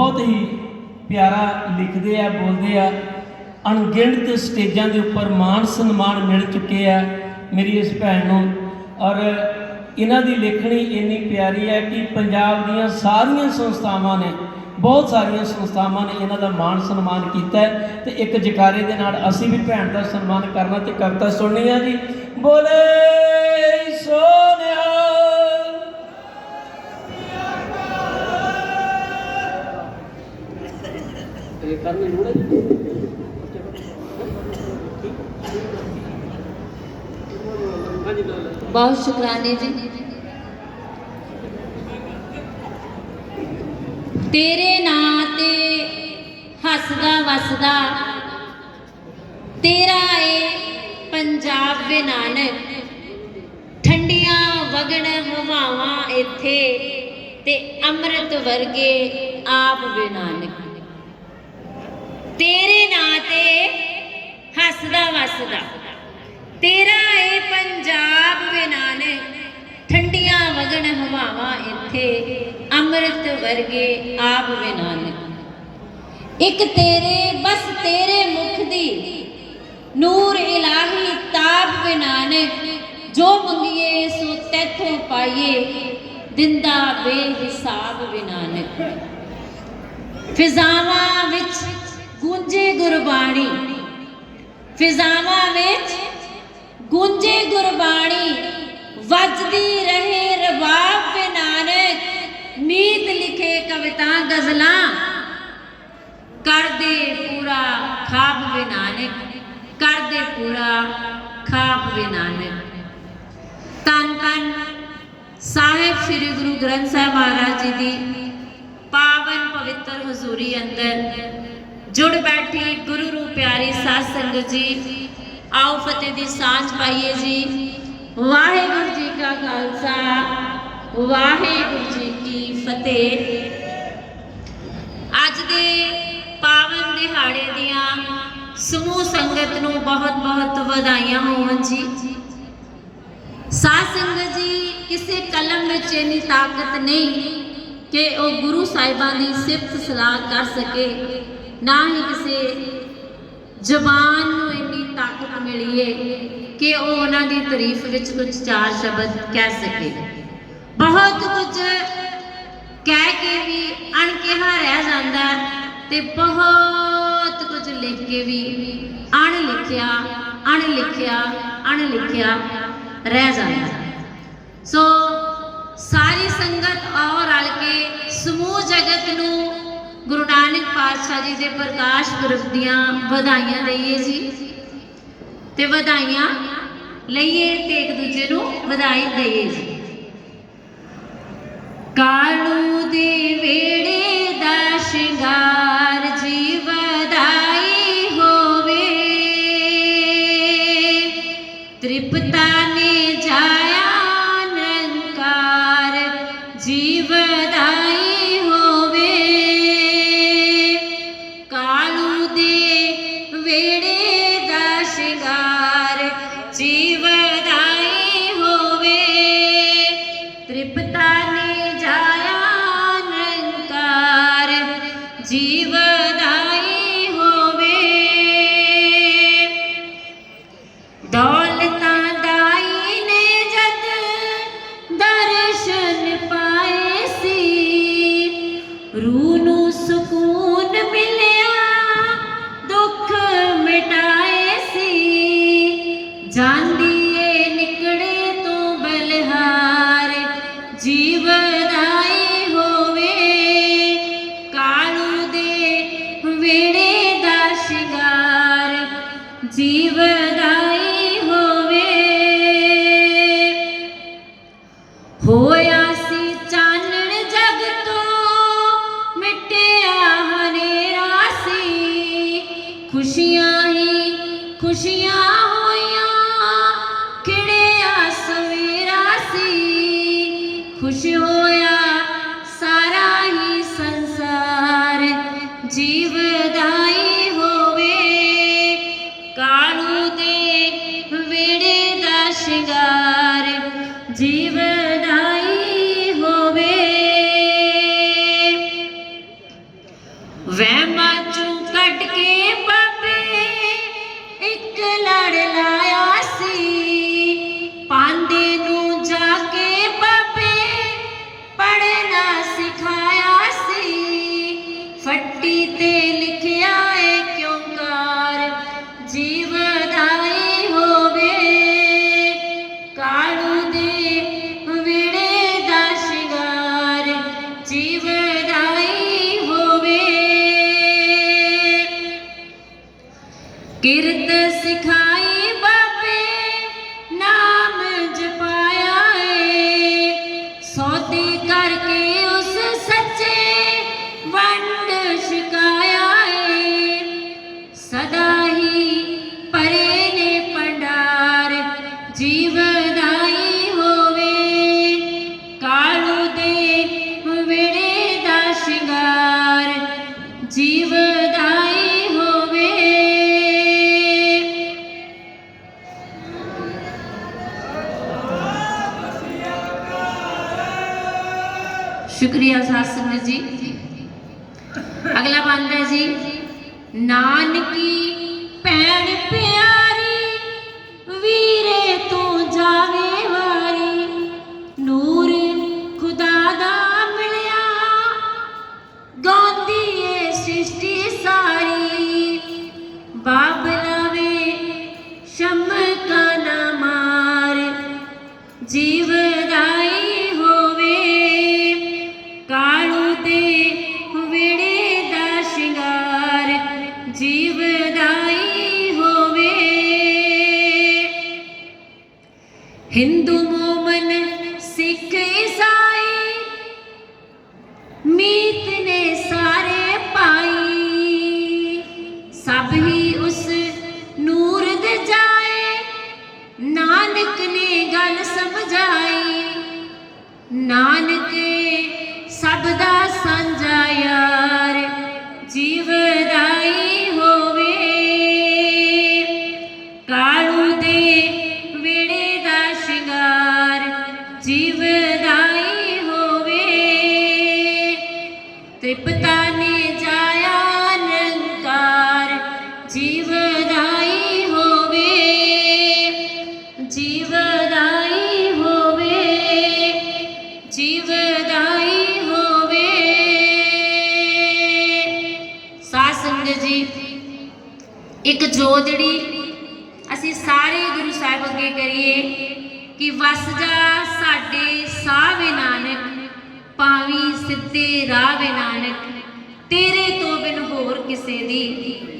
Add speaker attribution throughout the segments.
Speaker 1: ਬਹੁਤ ਹੀ ਪਿਆਰਾ ਲਿਖਦੇ ਆ, ਬੋਲਦੇ ਆ। ਅਣਗਿਣਤ ਸਟੇਜਾਂ ਦੇ ਉੱਪਰ ਮਾਣ ਸਨਮਾਨ ਮਿਲ ਚੁੱਕੇ ਆ ਮੇਰੀ ਇਸ ਭੈਣ ਨੂੰ। ਔਰ ਇਹਨਾਂ ਦੀ ਲਿਖਣੀ ਇੰਨੀ ਪਿਆਰੀ ਹੈ ਕਿ ਪੰਜਾਬ ਦੀਆਂ ਸਾਰੀਆਂ ਸੰਸਥਾਵਾਂ ਨੇ, ਬਹੁਤ ਸਾਰੀਆਂ ਸੰਸਥਾਵਾਂ ਨੇ ਇਹਨਾਂ ਦਾ ਮਾਣ ਸਨਮਾਨ ਕੀਤਾ ਹੈ। ਤੇ ਇੱਕ ਜਕਾਰੇ ਦੇ ਨਾਲ ਅਸੀਂ ਵੀ ਭੈਣ ਦਾ ਸਨਮਾਨ ਕਰਨਾ ਤੇ ਕਵਿਤਾ ਸੁਣਨੀ ਆ ਜੀ। ਬੋਲੇ! ਇਹ ਕਰਨੀ ਲੋੜ ਹੈ
Speaker 2: ਬਹੁਤ ਸ਼ੁਕਰਾਨੇ ਜੀ। ਤੇਰੇ ਨਾਂ ਤੇ ਹੱਸਦਾ ਵਸਦਾ, ਤੇਰਾ ਏ ਪੰਜਾਬ ਵੇ ਨਾਨਕ, ਠੰਡੀਆਂ ਵਗਣ ਹਵਾਵਾਂ ਇੱਥੇ ਤੇ ਅੰਮ੍ਰਿਤ ਵਰਗੇ ਆਪ ਵੇ ਨਾਨਕ। ਤੇਰੇ ਨਾਂ ਤੇ ਹੱਸਦਾ ਵਸਦਾ। ਤੇਰਾ ਏ ਪੰਜਾਬ ਵੇ ਨਾਨਕ, ਠੰਡੀਆਂ ਵਗਣ ਹਵਾਵਾਂ ਇੱਥੇ, ਅੰਮ੍ਰਿਤ ਵਰਗੇ ਆਪ ਵੇ ਨਾਨਕ। ਇੱਕ ਤੇਰੇ, ਬਸ ਤੇਰੇ ਮੁਖ ਦੀ ਨੂਰ ਇਲਾਹੀ ਤਾਪ ਵੇ ਨਾਨਕ, ਜੋ ਮੰਗੀਏ ਸੋ ਤੈਥੋਂ ਪਾਈਏ, ਦਿੰਦਾ ਬੇਹਿਸਾਬ ਵੇ ਨਾਨਕ। ਫਿਜ਼ਾਵਾਂ ਵਿੱਚ ਗੂੰਜੇ ਗੁਰਬਾਣੀ। ਫਿਜ਼ਾਵਾਂ ਵਿੱਚ ਗੂੰਜੇ ਗੁਰਬਾਣੀ, ਵੱਜਦੀ ਰਹੇ ਰਬਾਬ ਵੇ ਨਾਨਕ, ਮੀਤ ਲਿਖੇ ਕਵਿਤਾ ਗਜ਼ਲਾਂ। ਕਰਦੇ ਪੂਰਾ ਖਾਬ ਵੇ ਨਾਨਕ, ਕਰਦੇ ਪੂਰਾ ਖਾਬ ਵੇ ਨਾਨਕ। ਤਨ ਤਨ ਸਾਹਿਬ ਸ੍ਰੀ ਗੁਰੂ ਗ੍ਰੰਥ ਸਾਹਿਬ ਮਹਾਰਾਜ ਜੀ ਦੀ ਪਾਵਨ ਪਵਿੱਤਰ ਹਜ਼ੂਰੀ ਅੰਦਰ ਜੁੜ ਬੈਠੀ ਗੁਰੂ ਰੂ ਪਿਆਰੀ ਸਾਧ ਸੰਗਤ ਜੀ। ਆਓ ਫਤਿਹ ਦੀ ਸਾਂਝ ਪਾਈਏ ਜੀ। ਵਾਹਿਗੁਰੂ ਜੀ ਕਾ ਖਾਲਸਾ, ਵਾਹਿਗੁਰੂ ਜੀ ਕੀ ਫਤਿਹ। ਅੱਜ ਦੇ ਪਾਵਨ ਦਿਹਾੜੇ ਦੀਆਂ ਸਮੂਹ ਸੰਗਤ ਨੂੰ ਬਹੁਤ ਬਹੁਤ ਵਧਾਈਆਂ ਹੋਣ ਜੀ। ਸਾਧ ਸੰਗਤ ਜੀ, ਕਿਸੇ ਕਲਮ ਵਿੱਚ ਇੰਨੀ ਤਾਕਤ ਨਹੀਂ ਕਿ ਉਹ ਗੁਰੂ ਸਾਹਿਬਾਂ ਦੀ ਸਿਫਤ ਸਲਾਹ ਕਰ ਸਕੇ। ਨਾ ਹੀ ਕਿਸੇ ਜ਼ਬਾਨ ਨੂੰ ਇੰਨੀ ਤਾਕਤ ਮਿਲੀ ਏ ਕਿ ਉਹ ਉਹਨਾਂ ਦੀ ਤਾਰੀਫ ਵਿੱਚ ਕੁਝ ਚਾਰ ਸ਼ਬਦ ਕਹਿ ਸਕੇ ਬਹੁਤ ਕੁਝ ਕਹਿ ਕੇ ਵੀ ਅਣਕਿਹਾ ਰਹਿ ਜਾਂਦਾ ਹੈ ਤੇ ਬਹੁਤ ਕੁਝ ਲਿਖ ਕੇ ਵੀ ਅਣ ਲਿਖਿਆ ਅਣ ਲਿਖਿਆ ਅਣ ਲਿਖਿਆ ਰਹਿ ਜਾਂਦਾ ਹੈ। ਸੋ ਸਾਰੀ ਸੰਗਤ ਔਰ ਰਲ ਕੇ ਸਮੂਹ ਜਗਤ ਨੂੰ ਗੁਰੂ ਨਾਨਕ ਪਾਤਸ਼ਾਹ ਜੀ ਦੇ ਪ੍ਰਕਾਸ਼ ਪੁਰਬ ਦੀਆਂ ਵਧਾਈਆਂ ਦਈਏ ਜੀ। ਤੇ ਵਧਾਈਆਂ ਲਈਏ ਤੇ ਇੱਕ ਦੂਜੇ ਨੂੰ ਵਧਾਈ ਦਈਏ ਜੀ। ਕਾਲੂ ਦੇ ਵੇੜੇ ਦਾ ਸ਼ਿੰਗਾਰ ਜੀ ਵਧਾਈ ਹੋਵੇ। ਤ੍ਰਿਪਤਾ ਜੀ ਵਹਿਮਾਂ ਚੋਂ ਕੱਢ ਕੇ ਸਿਖਾਈ ਬਾਬੇ ਸ਼ੁਕਰੀਆ ਸਾਧ ਸੰਗਤ ਜੀ। ਅਗਲਾ ਬੰਦਾ ਜੀ ਨਾਨਕੀ ਭੈਣ ਪਿਆਰੀ ਮੀਤ ਇੱਕ ਜੋਦੜੀ ਅਸੀਂ ਸਾਰੇ ਗੁਰੂ ਸਾਹਿਬ ਅੱਗੇ ਕਰੀਏ ਕਿ ਵਸ ਜਾ ਸਾਡੇ ਸਾਹ ਵੇ ਨਾਨਕ, ਪਾਵੀ ਸਿੱਧੇ ਰਾਹ ਵੇ ਨਾਨਕ, ਤੇਰੇ ਤੋਂ ਬਿਨ ਹੋਰ ਕਿਸੇ ਦੀ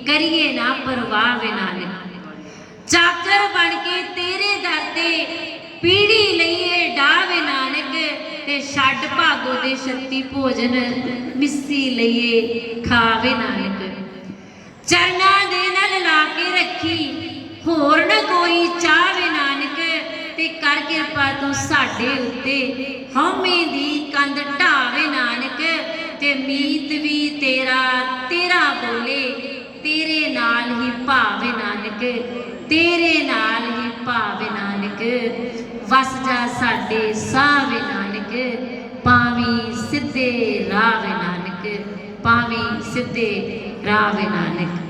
Speaker 2: ਕਰੀਏ ਨਾ ਪਰਵਾਹ ਵੇ ਨਾਨਕ। ਚਾਕਰ ਬਣ ਕੇ ਤੇਰੇ ਦਰ ਤੇ ਪੀੜੀ ਲਈਏ ਡਾਵੇ ਨਾਨਕ ਤੇ ਛੱਡ ਭਾਗੋ ਦੇ ਸ਼ਕਤੀ ਭੋਜਨ ਮਿੱਸੀ ਲਈਏ ਖਾਵੇ ਨਾਨਕ। ਚਰਨਾਂ ਦੇ ਲਾ ਕੇ ਰੱਖੀ। ਹੋਰ ਨਾ ਕੋਈ ਚਾਵੇ ਨਾਨਕ, ਤੇ ਕਰ ਕਿਰਪਾ ਤੂੰ ਸਾਡੇ ਉੱਤੇ। ਹਉਮੈ ਦੀ ਕੰਧ ਢਾਵੇ ਨਾਨਕ, ਤੇ ਮੀਤ ਵੀ ਤੇਰਾ ਤੇਰਾ ਬੋਲੇ। ਤੇਰੇ ਨਾਲ ਹੀ ਭਾਵੇ ਨਾਨਕ, ਤੇਰੇ ਨਾਲ ਹੀ ਭਾਵੇ ਨਾਨਕ। ਵਸ ਜਾ ਸਾਡੇ ਸਾਵੇ ਨਾਨਕ ਪਾਵੀ ਸਿੱਧੇ ਰਾਹ ਨਾਨਕ ਪਾਵੀ ਸਿੱਧੇ ਰਾਹ ਨਾਨਕ।